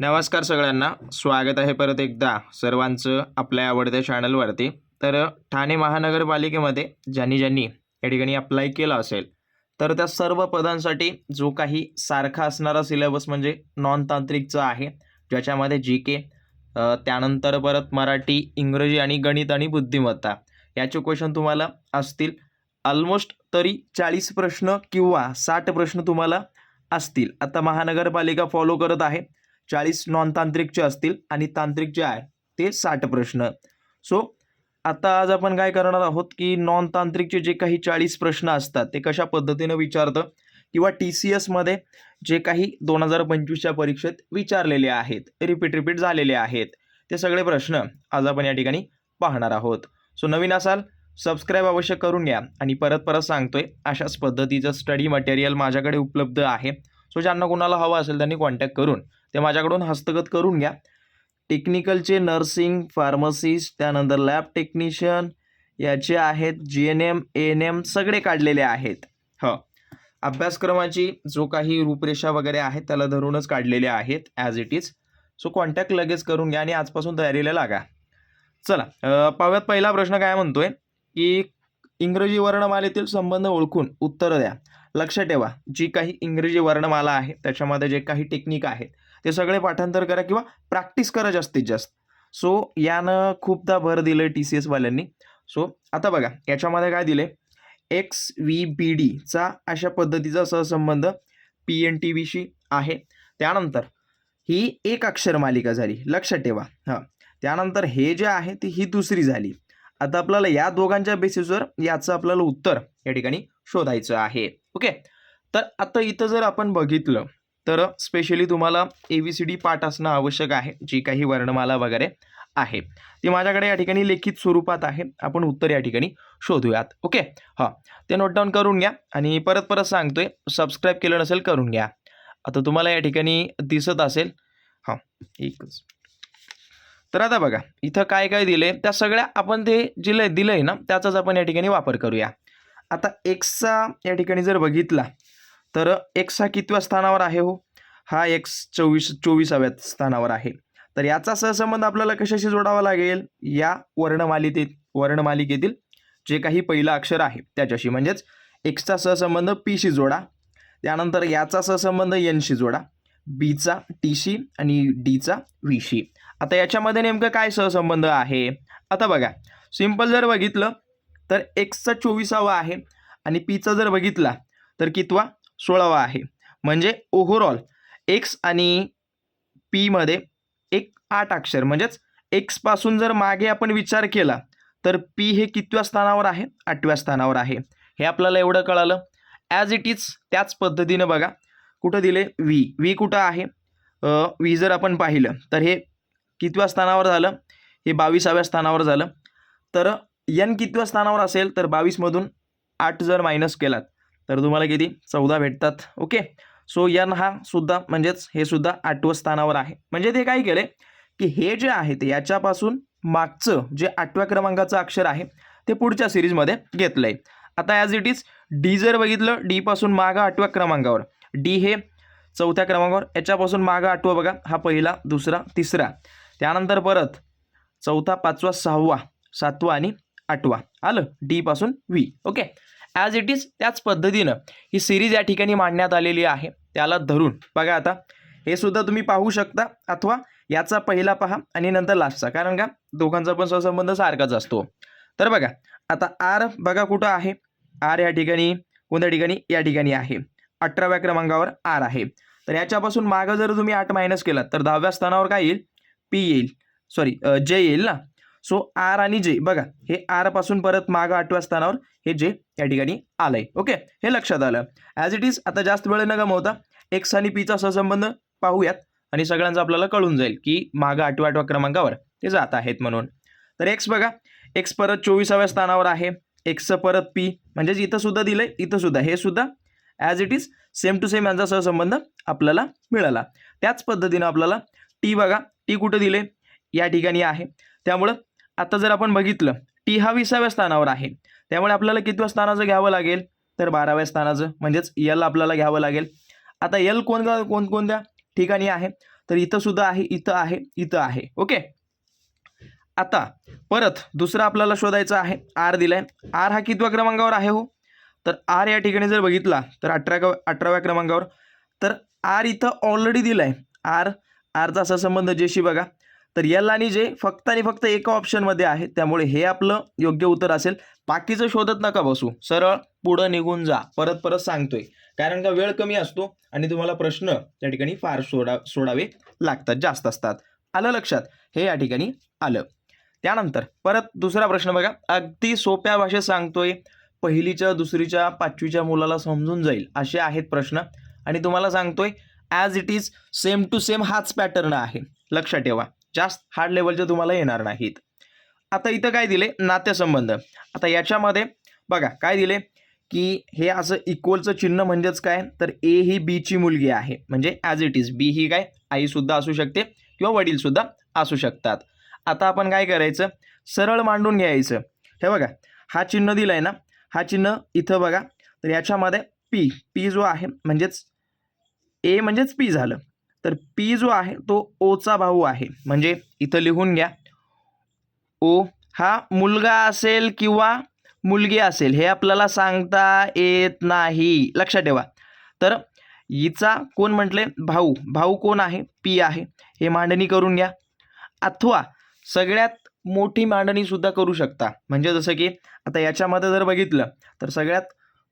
नमस्कार सगळ्यांना. स्वागत आहे परत एकदा सर्वांचं आपल्या आवडत्या चॅनलवरती तर ठाणे महानगरपालिकेमध्ये ज्यांनी ज्यांनी या ठिकाणी अप्लाय केलं असेल तर त्या सर्व पदांसाठी जो काही सारखा असणारा सिलेबस म्हणजे नॉन तांत्रिकचा आहे. ज्याच्यामध्ये जी के त्यानंतर परत मराठी इंग्रजी आणि गणित आणि बुद्धिमत्ता याचे क्वेश्चन तुम्हाला असतील. ऑलमोस्ट तरी चाळीस प्रश्न किंवा साठ प्रश्न तुम्हाला असतील. आता महानगरपालिका फॉलो करत आहे. चाळीस नॉन तांत्रिकचे असतील आणि तांत्रिक जे आहे ते साठ प्रश्न. सो आता आज आपण काय करणार आहोत की नॉन तांत्रिकचे जे काही चाळीस प्रश्न असतात ते कशा पद्धतीनं विचारतं? किंवा टी सी एसमध्ये जे काही दोन हजार पंचवीसच्या परीक्षेत विचारलेले आहेत रिपीट रिपीट झालेले आहेत ते सगळे प्रश्न आज आपण या ठिकाणी पाहणार आहोत. सो नवीन असाल सबस्क्राईब अवश्य करून घ्या. आणि परत परत सांगतोय अशाच पद्धतीचं स्टडी मटेरियल माझ्याकडे उपलब्ध आहे. सो ज्यांना कोणाला हवं असेल त्यांनी कॉन्टॅक्ट करून ते माझ्याकडून हस्तगत करून घ्या. टेक्निकलचे नर्सिंग फार्मसिस्ट त्यानंतर लॅब टेक्निशियन याचे आहेत G N M A N M सगळे काढलेले आहेत. ह. अभ्यासक्रमाची जो काही रूपरेषा वगैरे आहे त्याला धरूनच काढलेले आहेत as it is so contact लगेच करून घ्या आणि आजपासून तयारीला लागा. चला पाहूयात पहिला प्रश्न काय म्हणतोय? की इंग्रजी वर्णमालेतील संबंध ओळखून उत्तरं द्या. लक्ष ठेवा. जी काही इंग्रजी वर्णमाला आहे त्याच्यामध्ये जे काही टेक्निक आहेत ते सगळे पाठांतर करा किंवा प्रॅक्टिस करा जास्तीत जास्त. सो यानं खूपदा भर दिलं टी सी एसवाल्यांनी सो आता बघा याच्यामध्ये काय दिले एक्स व्ही बी डीचा अशा पद्धतीचा सहसंबंध पी एन टी व्हीशी आहे. त्यानंतर ही एक अक्षर मालिका झाली. लक्षात ठेवा. हां. त्यानंतर हे जे आहे ती ही दुसरी झाली. आता आपल्याला या दोघांच्या बेसिसवर याचं आपल्याला उत्तर या ठिकाणी शोधायचं आहे. ओके? तर आता इथं जर आपण बघितलं तर स्पेशली तुम्हाला ए बी सी डी पाठ असणं आवश्यक आहे जी काही वर्णमाला वगैरे आहे. ती माझ्याकडे या ठिकाणी लिखित स्वरूपात आहे. आपण उत्तर या ठिकाणी शोधूयात. ओके हां. ते नोट डाऊन करून घ्या आणि परत परत सांगतोय सबस्क्राईब केलं नसेल करून घ्या. आता तुम्हाला या ठिकाणी दिसत असेल हां एकच. तर आता बघा इथं काय काय दिले त्या सगळ्या आपण ते जिल्हे दिलं आहे ना त्याचाच आपण या ठिकाणी वापर करूया. आता एक्सचा या ठिकाणी जर बघितला तर एक्स हा कितव्या स्थानावर आहे हो? हा एक्स चोवीस चोवीसाव्या स्थानावर आहे. तर याचा सहसंबंध आपल्याला कशाशी जोडावा लागेल? या वर्णमालिकेत वर्णमालिकेतील जे काही पहिलं अक्षर आहे त्याच्याशी. म्हणजेच एक्सचा सहसंबंध पीशी जोडा. त्यानंतर याचा सहसंबंध एनशी जोडा. बीचा टीशी आणि डीचा व्हीशी आता याच्यामध्ये नेमकं काय सहसंबंध आहे? आता बघा. सिंपल जर बघितलं तर एक्सचा चोवीसावा आहे आणि पीचा जर बघितला तर कितवा? सोळावा आहे. म्हणजे ओव्हरऑल एक्स आणि पीमध्ये एक आठ अक्षर म्हणजेच एक्सपासून जर मागे आपण विचार केला तर पी हे कितव्या स्थानावर आहे? आठव्या स्थानावर आहे. हे आपल्याला एवढं कळालं. ॲज इट इज त्याच पद्धतीनं बघा. कुठं दिले? व्ही व्ही कुठं आहे? व्ही जर आपण पाहिलं तर हे कितव्या स्थानावर झालं? हे बावीसाव्या स्थानावर झालं. तर यन कितव्या स्थानावर असेल तर बावीसमधून आठ जर मायनस केलात तर तुम्हाला किती? चौदा भेटतात. ओके? सो यन हा सुद्धा म्हणजेच हे सुद्धा आठवं स्थानावर आहे. म्हणजे ते काय केले की हे जे आहे ते याच्यापासून मागचं जे आठव्या क्रमांकाचं अक्षर आहे ते पुढच्या सिरीजमध्ये घेतलं आहे आता ॲज इट इज डी जर बघितलं डीपासून मागं आठव्या क्रमांकावर. डी हे चौथ्या क्रमांकावर याच्यापासून मागं आठवं बघा हा पहिला दुसरा तिसरा. त्यानंतर परत चौथा पाचवा सहावा सातवा आणि आठवा. आलं? डीपासून V okay? As it is त्याच पद्धतीनं ही सिरीज या ठिकाणी मांडण्यात आलेली आहे. त्याला धरून. बघा आता हे सुद्धा तुम्ही पाहू शकता. अथवा याचा पहिला पहा आणि नंतर लास्टचा कारण का? दोघांचा पण सहसंबंध सारखाच असतो. तर बघा आता आर बघा कुठं आहे? आर या ठिकाणी कोणत्या ठिकाणी? या ठिकाणी आहे. अठराव्या क्रमांकावर आर आहे. तर याच्यापासून मागं जर तुम्ही आठ मायनस केलात तर दहाव्या स्थानावर काय येईल? पी येईल. सॉरी जे येईल ना? सो आर आणि जे बघा हे आरपासून परत मागं आठव्या स्थानावर हे जे या ठिकाणी आलंय. ओके? हे लक्षात आलं. ॲज इट इज आता जास्त वेळ न गमवता एक्स आणि पीचा सहसंबंध पाहूयात आणि सगळ्यांचं आपल्याला कळून जाईल की मागं आठव्या आठव्या क्रमांकावर ते जात आहेत म्हणून. तर एक्स बघा एक्स परत चोवीसाव्या स्थानावर आहे. एक्सचं परत पी म्हणजेच इथं सुद्धा दिलंय इथं सुद्धा. हे सुद्धा as it is same to same यांचा सहसंबंध आपल्याला मिळाला. त्याच पद्धतीनं आपल्याला टी बघा टी कुठं दिले या ठिकाणी आहे. त्यामुळं आता जर आपण बघितलं टी हा विसाव्या स्थानावर आहे. त्यामुळे आपल्याला कितव्या स्थानाचं घ्यावं लागेल? तर बाराव्या स्थानाचं म्हणजेच यल आपल्याला घ्यावं लागेल. आता यल कोण कोणकोणत्या ठिकाणी आहे? तर इथं सुद्धा आहे इथं आहे इथं आहे. ओके? आता परत दुसरं आपल्याला शोधायचं आहे आर दिलाय. आर हा कितव्या क्रमांकावर आहे हो? तर आर या ठिकाणी जर बघितला तर अठरा अठराव्या क्रमांकावर. तर आर इथं ऑलरेडी दिलाय. आर आरचा असा संबंध जेशी बघा. तर यल आणि जे फक्त आणि फक्त एका ऑप्शनमध्ये आहे त्यामुळे हे आपलं योग्य उत्तर असेल. बाकीचं शोधत नका बसू. सरळ पुढं निघून जा. परत परत सांगतोय. कारण का वेळ कमी असतो आणि तुम्हाला प्रश्न त्या ठिकाणी फार सोडा सोडावे लागतात जास्त असतात. आलं लक्षात? हे या ठिकाणी आलं. त्यानंतर परत दुसरा प्रश्न बघा. अगदी सोप्या भाषेत सांगतोय. पहिलीच्या दुसरीच्या पाचवीच्या मुलाला समजून जाईल. असे आहेत प्रश्न. आणि तुम्हाला सांगतोय as it is same to same हाच पॅटर्न आहे. लक्षात ठेवा. जास्त हार्ड लेवलचे तुम्हाला येणार नाहीत. आता इथं काय दिले? नातेसंबंध आता याच्यामध्ये बघा काय दिले? की हे असं इक्वलचं चिन्ह म्हणजेच काय? तर ए ही बीची मुलगी आहे. म्हणजे ॲज इट इज बी ही काय? आईसुद्धा असू शकते किंवा वडीलसुद्धा असू शकतात. आता आपण काय करायचं? सरळ मांडून घ्यायचं. हे बघा हा चिन्ह दिला आहे ना? हा चिन्ह इथं बघा. तर याच्यामध्ये पी पी जो आहे म्हणजेच ए म्हणजेच पी झालं. तर पी जो आहे तो ओचा भाऊ आहे. म्हणजे इथं लिहून घ्या. ओ हा मुलगा असेल किंवा मुलगी असेल हे आपल्याला सांगता येत नाही. लक्षात ठेवा. तर हिचा कोण म्हटले? भाऊ. भाऊ कोण आहे? पी आहे. हे मांडणी करून घ्या. अथवा सगळ्यात मोठी मांडणीसुद्धा करू शकता. म्हणजे जसं की आता याच्यामध्ये जर बघितलं तर सगळ्यात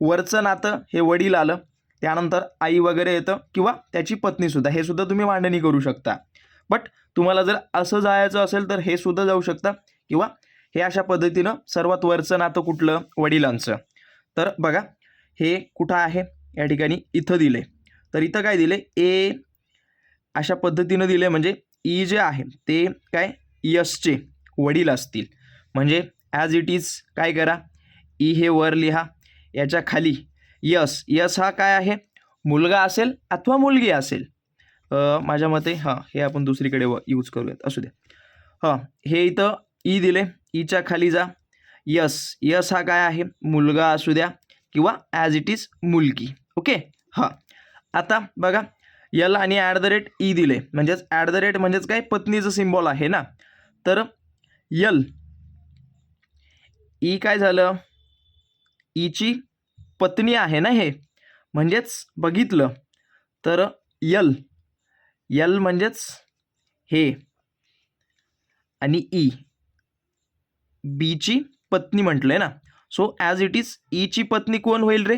वरचं नातं हे वडील आलं. त्यानंतर आई वगैरे येतं किंवा त्याची पत्नीसुद्धा हे सुद्धा तुम्ही मांडणी करू शकता. बट तुम्हाला जर असं जायचं असेल तर हे सुद्धा जाऊ शकता. किंवा हे अशा पद्धतीनं सर्वात वरचं नातं कुठलं? वडिलांचं. तर बघा हे कुठं आहे? या ठिकाणी इथं दिले तर इथं काय दिले ए अशा पद्धतीनं दिले म्हणजे ई जे आहे ते काय? यसचे वडील असतील. म्हणजे ॲज इट इज काय करा? ई हे वर लिहा. याच्या खाली यस यस हा काय आहे? मुलगा असेल अथवा मुलगी असेल. माझ्या मते हां हे आपण दुसरीकडे व यूज करूयात. असू द्या हां हे इथं ई दिले. E ईच्या खाली जा. यस यस हा काय आहे? मुलगा असू द्या किंवा ॲज इट इज मुलगी. ओके? हां. आता बघा यल आणि ॲट द रेट ई दिले. म्हणजेच ॲट द रेट म्हणजेच काय? पत्नीचं सिम्बॉल आहे ना? तर यल ई e काय झालं? ईची पत्नी आहे ना हे? म्हणजेच बघितलं तर यल. यल म्हणजेच हे. आणि ई. बीची पत्नी म्हटलं आहे ना. सो ॲज इट इज ईची पत्नी कोण होईल रे?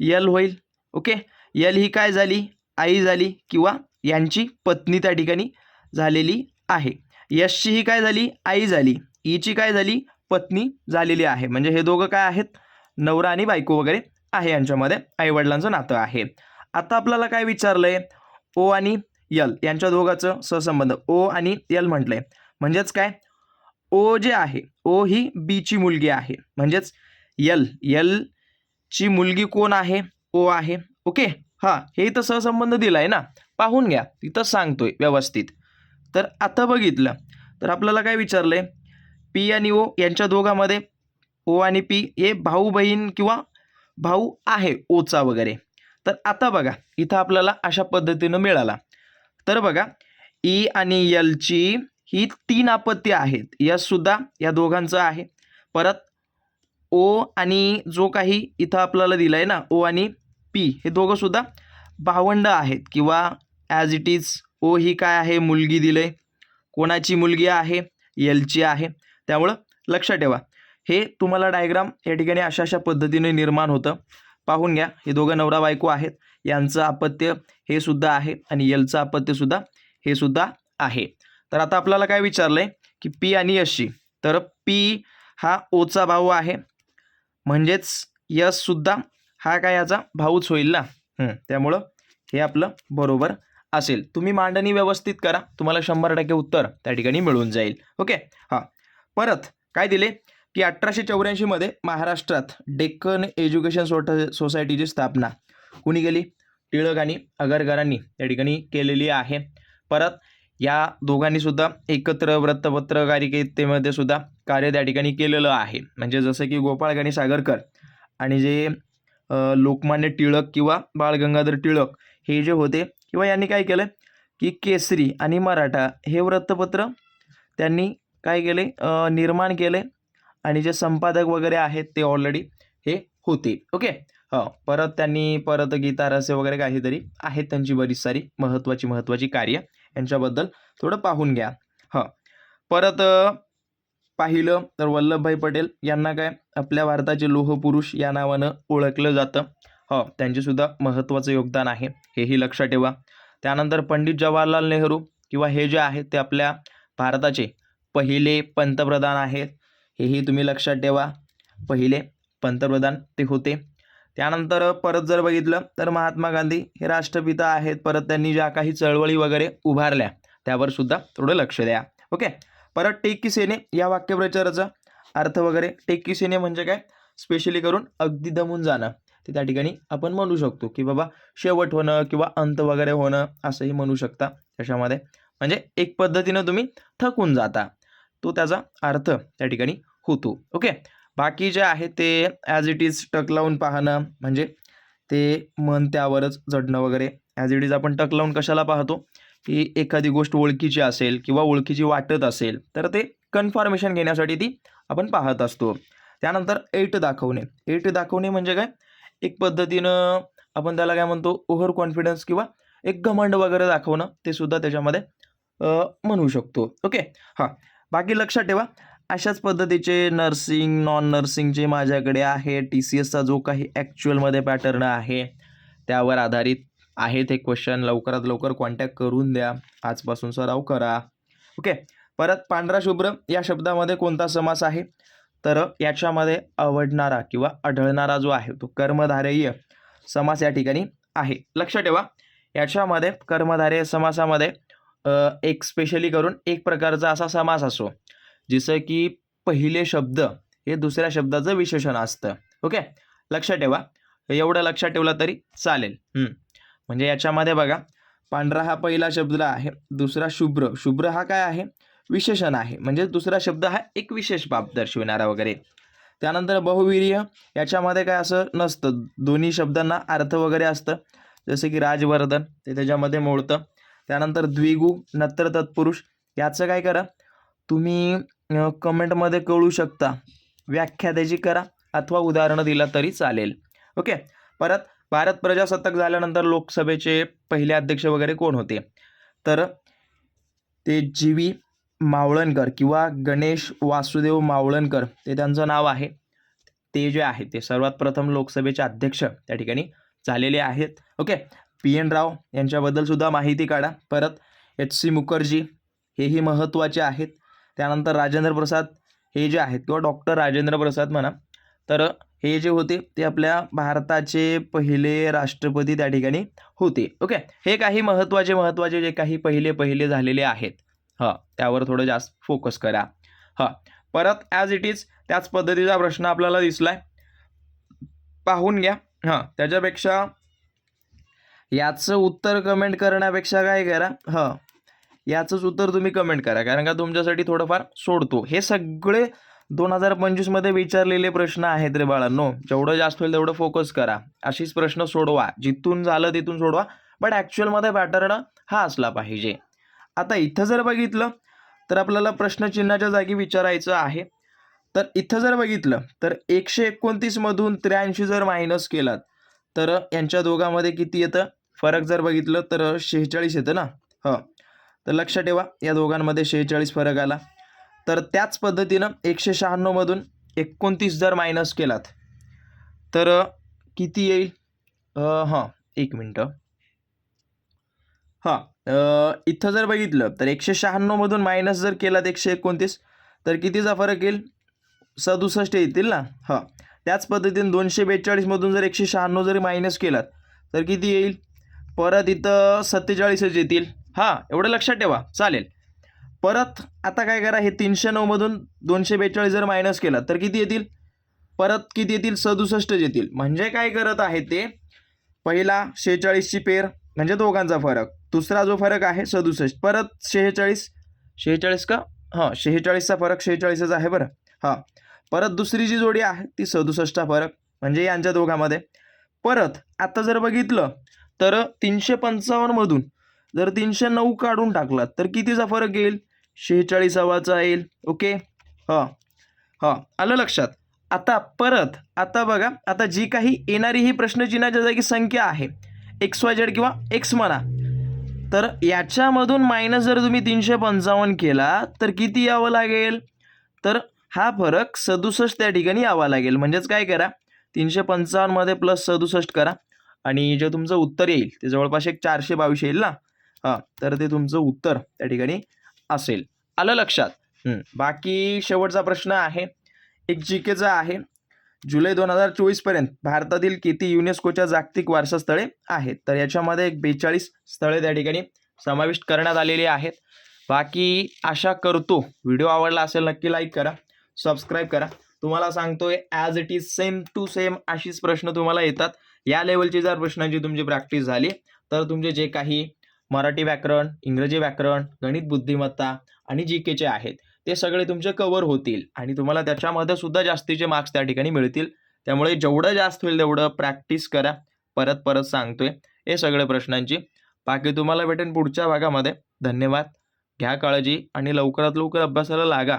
यल होईल. ओके यल ही काय झाली? आई झाली किंवा यांची पत्नी त्या ठिकाणी झालेली आहे. यशची ही काय झाली? आई झाली. ईची काय झाली? पत्नी झालेली आहे. म्हणजे हे दोघं काय आहेत? नवरा आणि बायको वगैरे. आहे यांच्यामध्ये. आईवडिलांचं नातं आहे. आता आपल्याला काय विचारलंय? ओ आणि यल यांच्या दोघांचं सहसंबंध. ओ आणि यल म्हटलंय. म्हणजेच काय? ओ जे आहे ओ ही बीची मुलगी आहे. म्हणजेच यल. यल ची मुलगी कोण आहे? ओ आहे. ओके? हां हे इथं सहसंबंध दिला आहे ना? पाहून घ्या. तिथं सांगतोय व्यवस्थित. तर आता बघितलं. तर आपल्याला काय विचारलंय? पी आणि ओ यांच्या दोघांमध्ये? ओ आणि पी हे भाऊ बहीण किंवा भाऊ आहे ओचा वगैरे. तर आता बघा इथं आपल्याला अशा पद्धतीनं मिळाला. तर बघा ई आणि यलची ही तीन आपत्ती आहेत. यशसुद्धा या दोघांचं आहे. परत ओ आणि जो काही इथं आपल्याला दिलं आहे ना ओ आणि पी हे दोघंसुद्धा भावंड आहेत किंवा ॲज इट इज ओ ही काय आहे मुलगी दिले कोणाची मुलगी आहे यलची आहे. त्यामुळं लक्षात ठेवा. हे तुम्हाला डायग्राम या ठिकाणी अशा अशा पद्धतीने निर्माण होतं. पाहून घ्या हे दोघं नवरा बायको आहेत. यांचं अपत्य हे सुद्धा आहे आणि यलचं अपत्यसुद्धा हे सुद्धा आहे. तर आता आपल्याला काय विचारलंय की पी आणि यशची तर पी हा ओचा भाऊ आहे. म्हणजेच यश सुद्धा हा काय याचा भाऊच होईल ना? त्यामुळं हे आपलं बरोबर असेल. तुम्ही मांडणी व्यवस्थित करा. तुम्हाला शंभर टक्के उत्तर त्या ठिकाणी मिळून जाईल. ओके? हां. परत काय दिले? की अठराशे चौऱ्याऐंशीमध्ये महाराष्ट्रात डेक्कन एज्युकेशन सोट सोसायटीची स्थापना. कुणी केली? टिळक आणि अगरकरांनी त्या ठिकाणी केलेली आहे. परत या दोघांनी सुद्धा एकत्र वृत्तपत्रकारिकेतेमध्ये सुद्धा कार्य त्या ठिकाणी केलेलं आहे. म्हणजे जसं की गोपाळ गणेश सागरकर आणि जे लोकमान्य टिळक किंवा बाळ गंगाधर टिळक हे जे होते किंवा यांनी काय केलं? की केसरी आणि मराठा हे वृत्तपत्र त्यांनी काय केले? निर्माण केले. आणि जे संपादक वगैरे आहेत ते ऑलरेडी हे होते ओके हो. परत त्यांनी परत गीता रसे वगैरे काहीतरी आहेत त्यांची बरीच सारी महत्त्वाची महत्त्वाची कार्य. यांच्याबद्दल थोडं पाहून घ्या. हं. परत पाहिलं तर वल्लभभाई पटेल यांना काय आपल्या भारताचे लोहपुरुष या नावानं ओळखलं जातं. हो. त्यांचेसुद्धा महत्त्वाचं योगदान आहे. हेही लक्षात ठेवा. त्यानंतर पंडित जवाहरलाल नेहरू किंवा हे जे आहेत ते आपल्या भारताचे पहिले पंतप्रधान आहेत. हेही तुम्ही लक्षात ठेवा. पहिले पंतप्रधान ते होते. त्यानंतर परत जर बघितलं तर महात्मा गांधी हे राष्ट्रपिता आहेत. परत त्यांनी ज्या काही चळवळी वगैरे उभारल्या त्यावर सुद्धा थोडं लक्ष द्या. ओके? परत टेकी सेने या वाक्यप्रचाराचा अर्थ वगैरे. टेकी सेने म्हणजे काय? स्पेशली करून अगदी दमून जाणं. ते त्या ठिकाणी आपण म्हणू शकतो की बाबा शेवट होणं किंवा अंत वगैरे होणं असंही म्हणू शकता. त्याच्यामध्ये म्हणजे एक पद्धतीनं तुम्ही थकून जाता. तो त्याचा अर्थ त्या ठिकाणी होतो. ओके? बाकी जे आहे ते ॲज इट इज टक लावून पाहणं म्हणजे ते मन त्यावरच जडणं वगैरे. ॲज इट इज आपण टक लावून कशाला पाहतो? की एखादी गोष्ट ओळखीची असेल किंवा ओळखीची वाटत असेल तर ते कन्फर्मेशन घेण्यासाठी ती आपण पाहत असतो. त्यानंतर एट दाखवणे. एट दाखवणे म्हणजे काय? एक पद्धतीनं आपण त्याला काय म्हणतो? ओव्हर कॉन्फिडन्स किंवा एक घमंड वगैरे दाखवणं ते सुद्धा त्याच्यामध्ये म्हणू शकतो. ओके? हां. बाकी लक्षात ठेवा अशाच पद्धतीचे नर्सिंग नॉन नर्सिंगचे माझ्याकडे आहे टी सी एसचा जो काही ॲक्च्युअलमध्ये पॅटर्न आहे त्यावर आधारित आहेत हे क्वेश्चन लवकरात लवकर कॉन्टॅक्ट करून द्या. आजपासून सराव करा. ओके परत पांढरा शुभ्र या शब्दामध्ये कोणता समास आहे? तर याच्यामध्ये आवडणारा किंवा आढळणारा जो आहे तो कर्मधारेय समास या ठिकाणी आहे. लक्षात ठेवा. याच्यामध्ये कर्मधारेय समासामध्ये एक स्पेशली करून एक प्रकारचा असा समास असो. जसं की पहिले शब्द हे दुसऱ्या शब्दाचं विशेषण असतं. ओके? लक्षात ठेवा. एवढं लक्षात ठेवलं तरी चालेल. म्हणजे याच्यामध्ये बघा पांढरा हा पहिला शब्द आहे दुसरा शुभ्र. शुभ्र हा काय आहे? विशेषण आहे. म्हणजे दुसरा शब्द हा एक विशेष बाब दर्शविणारा वगैरे. त्यानंतर बहुवीर्य याच्यामध्ये काय असं नसतं. दोन्ही शब्दांना अर्थ वगैरे असतं. जसं की राजवर्धन ते त्याच्यामध्ये मोडतं. त्यानंतर द्विगु नत्र तत्पुरुष याचं काय करा? तुम्ही कमेंटमध्ये कळू शकता. व्याख्या त्याची करा अथवा उदाहरणं दिलं तरी चालेल. ओके? परत भारत प्रजासत्ताक झाल्यानंतर लोकसभेचे पहिले अध्यक्ष वगैरे कोण होते? तर ते जी व्ही मावळणकर किंवा गणेश वासुदेव मावळणकर ते त्यांचं नाव आहे. ते जे आहे ते सर्वात प्रथम लोकसभेचे अध्यक्ष त्या ठिकाणी झालेले आहेत. ओके? पी एन राव यांच्याबद्दल सुद्धा माहिती काढा. परत एच सी मुखर्जी हेही महत्त्वाचे आहेत. त्यानंतर राजेंद्र प्रसाद हे जे आहेत किंवा डॉक्टर राजेंद्र प्रसाद म्हणा तर हे जे होते ते आपल्या भारताचे पहिले राष्ट्रपती त्या ठिकाणी होते. ओके? हे काही महत्त्वाचे महत्त्वाचे जे काही पहिले पहिले झालेले आहेत. हां त्यावर थोडं जास्त फोकस करा. हां परत ॲज इट इज त्याच पद्धतीचा प्रश्न आपल्याला दिसला आहे पाहून घ्या. हां त्याच्यापेक्षा याचं उत्तर कमेंट करण्यापेक्षा काय करा? ह. याचंच उत्तर तुम्ही कमेंट करा कारण का तुमच्यासाठी थोडंफार सोडतो. हे सगळे दोन हजार पंचवीसमध्ये विचारलेले प्रश्न आहेत रे बाळांनो. जेवढं जास्त होईल तेवढं फोकस करा. अशीच प्रश्न सोडवा. जिथून झालं तिथून सोडवा. बट ॲक्च्युअलमध्ये पॅटर्न हा असला पाहिजे. आता इथं जर बघितलं तर आपल्याला प्रश्नचिन्हाच्या जागी विचारायचं आहे. तर इथं जर बघितलं तर एकशे एकोणतीसमधून त्र्याऐंशी जर मायनस केलात तर यांच्या दोघांमध्ये किती येतं? फरक जर बघितलं तर शेहेचाळीस येतं ना? हो. तर लक्षात ठेवा या दोघांमध्ये शेहेचाळीस फरक आला. तर त्याच पद्धतीनं एकशे शहाण्णवमधून एकोणतीस जर मायनस केलात तर किती येईल? हां एक मिनटं. हां इथं जर बघितलं तर एकशे शहाण्णवमधून मायनस जर केलात एकशे एकोणतीस तर कितीचा फरक येईल? सदुसष्ट येतील ना? हां. त्याच पद्धतीने दोनशे बेचाळीसमधून जर एकशे शहाण्णव जरी मायनस केलात तर किती येईल? परत इथं सत्तेचाळीसच येतील. हां एवढं लक्षात ठेवा. चालेल. परत आता काय करा हे तीनशे नऊमधून दोनशे बेचाळीस जर मायनस केला तर किती येतील? परत किती येतील? सदुसष्ट येतील. म्हणजे काय करत आहे ते? पहिला शेहेचाळीसची पेर म्हणजे दोघांचा फरक. दुसरा जो फरक आहे सदुसष्ट. परत शेहेचाळीस? शेहेचाळीस का? हां शेहेचाळीसचा फरक शेहेचाळीसच आहे बरं. हां. परत दुसरी जी जोडी आहे ती सदुसष्टचा फरक म्हणजे यांच्या दोघांमध्ये. परत आता जर बघितलं तर तीनशे पंचावन्नमधून जर तीनशे नऊ काढून टाकलात तर कितीचा फरक येईल? शेहेचाळीसावाचा येईल. ओके? हां. हां. आलं लक्षात? आता परत आता बघा आता जी काही येणारी ही प्रश्नचिन्हाच्या जागी संख्या आहे एक्स वाय झेड किंवा एक्स म्हणा तर याच्यामधून मायनस जर तुम्ही तीनशे पंचावन्न केला तर किती यावं लागेल? तर हा फरक सदुसष्ट त्या ठिकाणी यावा लागेल. म्हणजेच काय करा? तीनशे पंचावन्नमध्ये प्लस सदुसष्ट करा. आणि जे तुमचं उत्तर येईल ते जवळपास एक चारशे बावीस येईल ना? हां तर ते तुमचं उत्तर त्या ठिकाणी असेल. आलं लक्षात? बाकी शेवटचा प्रश्न आहे. एक जी केचा आहे. जुलै दोन हजार चोवीसपर्यंत भारतातील किती युनेस्कोच्या जागतिक वारसा स्थळे आहेत? तर याच्यामध्ये एक बेचाळीस स्थळे त्या ठिकाणी समाविष्ट करण्यात आलेली आहेत. बाकी आशा करतो व्हिडिओ आवडला असेल नक्की लाईक करा सबस्क्राईब करा. तुम्हाला सांगतोय as it is same to same अशीच प्रश्न तुम्हाला येतात. या लेवलची जर प्रश्नांची तुमची प्रॅक्टिस झाली तर तुमचे जे काही मराठी व्याकरण इंग्रजी व्याकरण गणित बुद्धिमत्ता आणि जी केचे आहेत ते सगळे तुमचे कवर होतील आणि तुम्हाला त्याच्यामध्ये सुद्धा जास्तीचे मार्क्स त्या ठिकाणी मिळतील. त्यामुळे जेवढं जास्त होईल तेवढं प्रॅक्टिस करा. परत परत सांगतोय हे सगळे प्रश्नांची. बाकी तुम्हाला भेटेन पुढच्या भागामध्ये. धन्यवाद. घ्या काळजी आणि लवकरात लवकर अभ्यासाला लागा.